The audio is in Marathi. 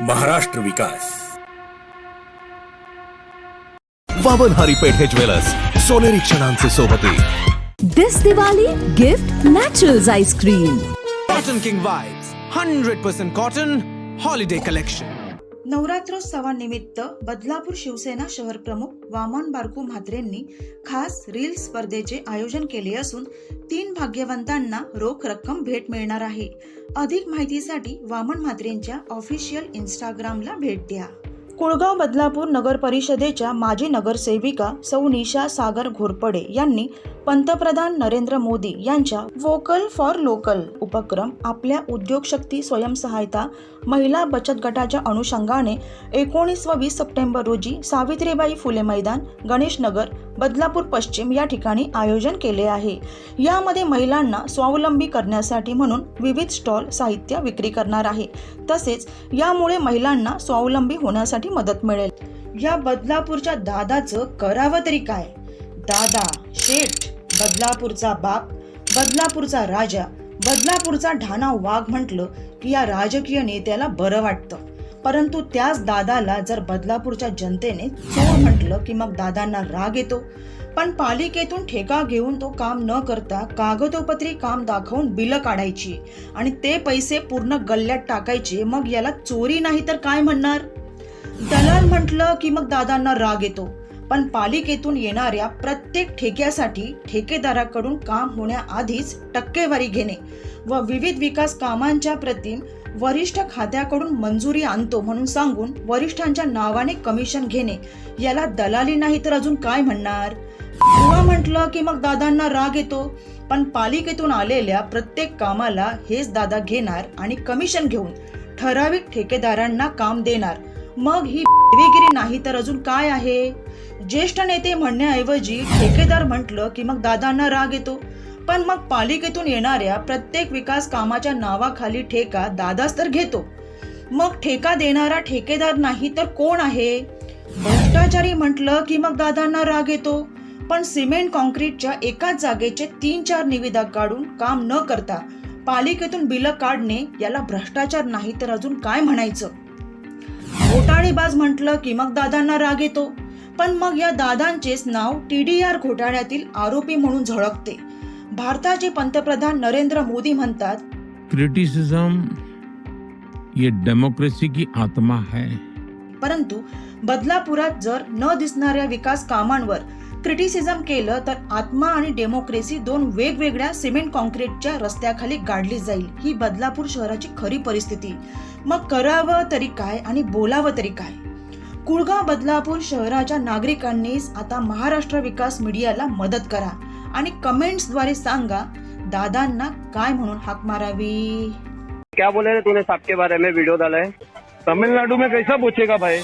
महाराष्ट्र विकास. वाबनहारी पेठे ज्वेलर्स सोनेरी क्षणांचे सोबते. This Diwali gift Naturals ice cream Cotton King vibes hundred percent cotton holiday collection नवरात्रोत्सवानिमित्त Badlapur Shiv Sena शहर प्रमुख वामन बारकू म्हात्रेंनी खास रील स्पर्धेचे आयोजन केले असून तीन भाग्यवंतांना रोख रक्कम भेट मिळणार आहे. अधिक माहितीसाठी वामन म्हात्रेंच्या ऑफिशियल इंस्टाग्रामला भेट द्या. कुळगाव बदलापूर नगर परिषदेच्या माजी नगरसेविका सौ निशा सागर घोरपडे यांनी पंतप्रधान नरेंद्र मोदी यांच्या वोकल फॉर लोकल उपक्रम आपल्या उद्योगशक्ती स्वयंसहायता महिला बचत गटाच्या अनुषंगाने एकोणीस व वीस सप्टेंबर रोजी सावित्रीबाई फुले मैदान गणेशनगर बदलापूर पश्चिम या ठिकाणी आयोजन केले आहे. यामध्ये महिलांना स्वावलंबी करण्यासाठी म्हणून विविध स्टॉल साहित्य विक्री करणार आहे. तसेच यामुळे महिलांना स्वावलंबी होण्यासाठी मदत मिळेल. या बदलापूरच्या दादाचं करावं तरी काय? दादा शेठ बदलापूरचा बाप बदलापूरचा राजा बदलापूरचा ढाणा वाघ म्हटलं की या राजकीय नेत्याला बरं वाटतं. परंतु त्याच दादाला जर बदलापूरच्या जनतेने चोर म्हटलं की मग दादांना राग येतो. पण पालिकेतून ठेका घेऊन तो काम न करता कागदोपत्री काम दाखवून बिलं काढायची आणि ते पैसे पूर्ण गल्ल्यात टाकायचे मग याला चोरी नाही तर काय म्हणणार? दलाल म्हटलं की मग दादांना राग येतो. पण पालिकेतून येणाऱ्या प्रत्येक ठेक्यासाठी ठेकेदाराकडून काम होण्याआधीच टक्केवारी घेणे व विविध विकास कामांच्या प्रती वरिष्ठ खात्याकडून मंजुरी आणतो म्हणून सांगून वरिष्ठांच्या नावाने कमिशन घेणे. याला दलाली नाही तर अजून काय म्हणणार? बुवा म्हटलं की मग दादांना राग येतो. पण पालिकेतून आलेल्या प्रत्येक कामाला हेच दादा घेणार आणि कमिशन घेऊन ठराविक ठेकेदारांना काम देणार. मग ही देवीगिरी नाही तर अजून काय आहे? ज्येष्ठ नेते म्हणण्याऐवजी ठेकेदार म्हटलं की मग दादांना राग येतो. पण मग पालिकेतून येणाऱ्या प्रत्येक विकास कामाच्या नावाखाली ठेका दादाच तर घेतो. मग ठेका देणारा ठेकेदार नाही तर कोण आहे? भ्रष्टाचारी म्हटलं की मग दादांना राग येतो. पण सिमेंट कॉन्क्रीटच्या एकाच जागेचे तीन चार निविदा काढून काम न करता पालिकेतून बिलं काढणे याला भ्रष्टाचार नाही तर अजून काय म्हणायचं? घोटाळेबाज म्हटलं की मग दादांना राग येतो. पण मग या दादांचेच नाव टीडीआर घोटाळ्यातील आरोपी म्हणून झळकते. भारताचे पंतप्रधान नरेंद्र मोदी म्हणतात क्रिटिसिज्म ये डेमोक्रेसी की आत्मा है. परंतु बदलापुरात जर न दिसणाऱ्या विकास कामांवर क्रिटिसिझम केलं तर आत्मा आणि डेमोक्रेसी दोन वेगवेगळ्या सिमेंट कॉन्क्रीटच्या रस्त्याखाली गाडली जाईल. ही बदलापूर शहराची खरी परिस्थिती. मग करावं तरी काय आणि बोलावं तरी काय? कुळगाव बदलापूर शहराच्या नागरिकांनीच आता महाराष्ट्र विकास मीडियाला मदत करा आणि कमेंट्सद्वारे सांगा दादांना काय म्हणून हाक मारावी? क्या बोले रे तूने साहब के बारे में? वीडियो डाला है। तमिलनाडु में कैसा पूछेगा भाई?